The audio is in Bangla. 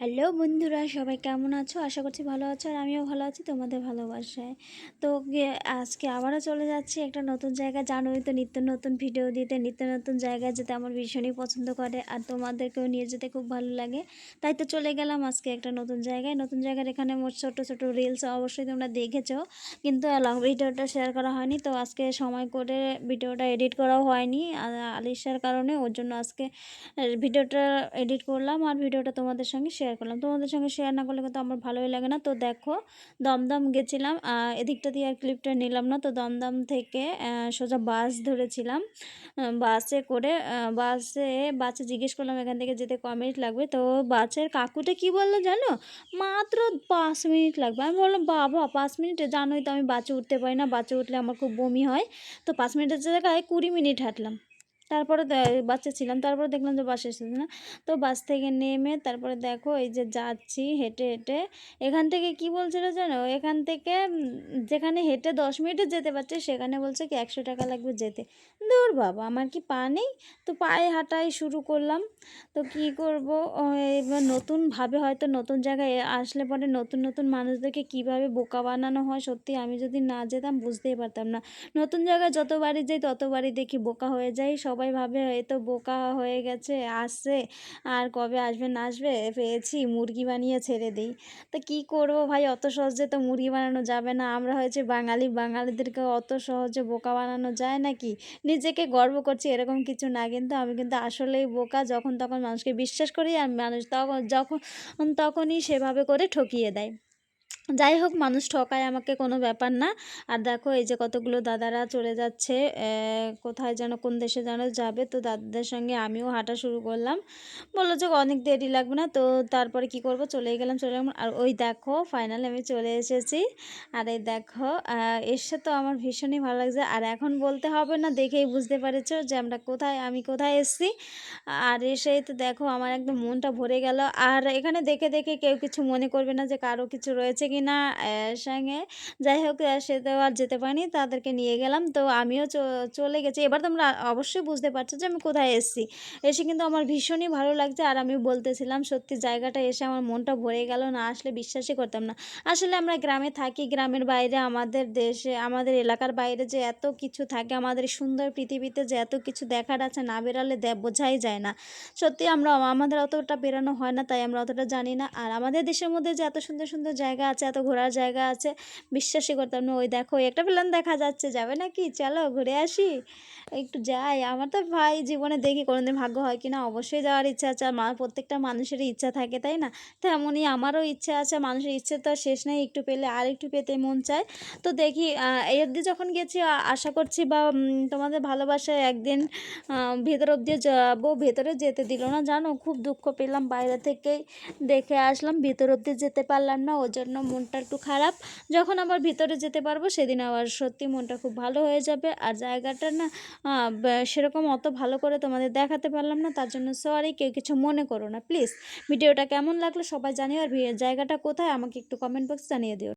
হ্যালো বন্ধুরা, সবাই কেমন আছো? আশা করছি ভালো আছো আর আমিও ভালো আছি, তোমাদের ভালোবাসায়। তো আজকে আবারও চলে যাচ্ছি একটা নতুন জায়গায়। জানোই তো নিত্য নতুন ভিডিও দিতে, নিত্য নতুন জায়গায় যেতে আমার ভীষণই পছন্দ করে আর তোমাদেরকেও নিয়ে যেতে খুব ভালো লাগে। তাই তো চলে গেলাম আজকে একটা নতুন জায়গায়। নতুন জায়গার এখানে মোট ছোটো ছোটো রিলস অবশ্যই তোমরা দেখেছ, কিন্তু লং ভিডিওটা শেয়ার করা হয়নি। তো আজকে সময় করে ভিডিওটা এডিট করাও হয়নি আর আলিশার কারণে, ওর জন্য আজকে ভিডিওটা এডিট করলাম আর ভিডিওটা তোমাদের সঙ্গে শেয়ার করলাম। তোমাদের সঙ্গে শেয়ার না করলে কিন্তু আমার ভালোই লাগে না। তো দেখো, দমদম গেছিলাম। এদিকটা দিয়ে আর ক্লিপটা নিলাম না। তো দমদম থেকে সোজা বাস ধরেছিলাম। বাসে করে বাসে বাসে জিজ্ঞেস করলাম, এখান থেকে যেতে ক মিনিট লাগবে? তো বাসের কাকুটা কি বলল জানো? মাত্র পাঁচ মিনিট লাগবে। আমি বললাম, বাবা, পাঁচ মিনিটে জানোই তো আমি বাসে উঠতে পারি না। বাসে উঠলে আমার খুব বমি হয়। তো পাঁচ মিনিটের জায়গায় কুড়ি মিনিট হাঁটলাম। তারপরে বাচ্চা ছিলাম, তারপরে দেখলাম যে বাস এসেছে না। তো বাস থেকে নেমে তারপরে দেখো, এই যে যাচ্ছি হেঁটে হেঁটে। এখান থেকে কি বলছিল জানো? এখান থেকে যেখানে হেঁটে দশ মিনিটে যেতে পারছে, সেখানে বলছে কি একশো টাকা লাগবে যেতে। দূর বাবা, আমার কি পা নেই? তো পায়ে হাঁটাই শুরু করলাম। তো কি করব? এবার নতুনভাবে হয়তো নতুন জায়গায় আসলে পরে নতুন নতুন মানুষদেরকে কীভাবে বোকা বানানো হয়, সত্যি আমি যদি না যেতাম বুঝতেই পারতাম না। নতুন জায়গায় যতবারই যাই, ততবারই দেখি বোকা হয়ে যাই সবাই ভাবে এই তো বোকা হয়ে গেছে, আসছে। আর কবে আসবে না আসবে, পেয়েছি, মুরগি বানিয়ে ছেড়ে দিই। তা কী করব ভাই? অত সহজে তো মুরগি বানানো যাবে না। আমরা হয়েছে বাঙালি, বাঙালিদেরকে অত সহজে বোকা বানানো যায় নাকি? নিজেকে গর্ব করছি, এরকম কিছু না। কিন্তু আমি কিন্তু আসলেই বোকা, যখন তখন মানুষকে বিশ্বাস করি আর মানুষ তখন, যখন, তখনই সেভাবে করে ঠকিয়ে দেয়। যাই হোক, মানুষ ঠকায় আমাকে কোনো ব্যাপার না। আর দেখো, এই যে কতগুলো দাদারা চলে যাচ্ছে কোথায় যেন, কোন দেশে যেন যাবে। তো দাদাদের সঙ্গে আমিও হাঁটা শুরু করলাম। বলল যে অনেক দেরি লাগবে না। তো তারপরে কি করব? চলেই গেলাম, চলে গেলাম। আর ওই দেখো ফাইনালি আমি চলে এসেছি। আর এই দেখো এসে তো আমার ভীষণই ভালো লাগছে। আর এখন বলতে হবে না, দেখেই বুঝতে পেরেছ যে আমরা কোথায়, আমি কোথায় এসেছি। আর এসেই তো দেখো, আমার একদম মনটা ভরে গেল। আর এখানে দেখে দেখে কেউ কিছু মনে করবে না যে কারও কিছু রয়েছে কি না আহ, সঙ্গে। যাই হোক সে তো আর যেতে পারিনি তাদেরকে নিয়ে গেলাম। তো আমিও চলে গেছি। এবার তোমরা অবশ্যই বুঝতে পারছ যে আমি কোথায় এসেছি। এসে কিন্তু আমার ভীষণই ভালো লাগছে। আর আমি বলতেছিলাম সত্যি জায়গাটা এসে আমার মনটা ভরে গেল না আসলে বিশ্বাসই করতাম না। আসলে আমরা গ্রামে থাকি গ্রামের বাইরে আমাদের দেশে আমাদের এলাকার বাইরে যে এত কিছু থাকে আমাদের সুন্দর পৃথিবীতে যে এত কিছু দেখার আছে না বেরালে বোঝাই যায় না। সত্যি আমরা আমাদের অতটা বেরোনো হয় না তাই আমরা অতটা জানি না। আর আমাদের দেশের মধ্যে যে এত সুন্দর সুন্দর জায়গা আছে এত ঘোরার জায়গা আছে, বিশ্বাসই করতাম না, ওই দেখো একটা প্ল্যান দেখা যাচ্ছে, যাবে নাকি? চলো ঘুরে আসি। একটু যাই, আমার তো ভাই জীবনে দেখি কোনোদিন ভাগ্য হয় কিনা, অবশ্যই যাওয়ার ইচ্ছা আছে, আর প্রত্যেকটা মানুষেরই ইচ্ছা থাকে, তাই না? তেমনই আমারও ইচ্ছা আছে, মানুষের ইচ্ছে তো শেষ নেই, একটু পেলে আর একটু পেতে মন চায়। তো দেখি এই অবধি যখন গেছি আশা করছি বা তোমাদের ভালোবাসায় একদিন ভেতর অবধি যাব, ভেতরে যেতে দিল না, জানো? খুব দুঃখ পেলাম বাইরে থেকেই, দেখে আসলাম, ভিতর অবধি যেতে পারলাম না ওর জন্য মনটা একটু খারাপ। যখন আবার ভিতরে যেতে পারব, সেদিন আবার সত্যি মনটা খুব ভালো হয়ে যাবে। আর জায়গাটা না সেরকম অত ভালো করে তোমাদের দেখাতে পারলাম না, তার জন্য সরি কেউ কিছু মনে করো না প্লিজ ভিডিওটা কেমন লাগল সবাই জানিও, আর জায়গাটা কোথায় আমাকে একটু কমেন্ট বক্স জানিয়ে দিও।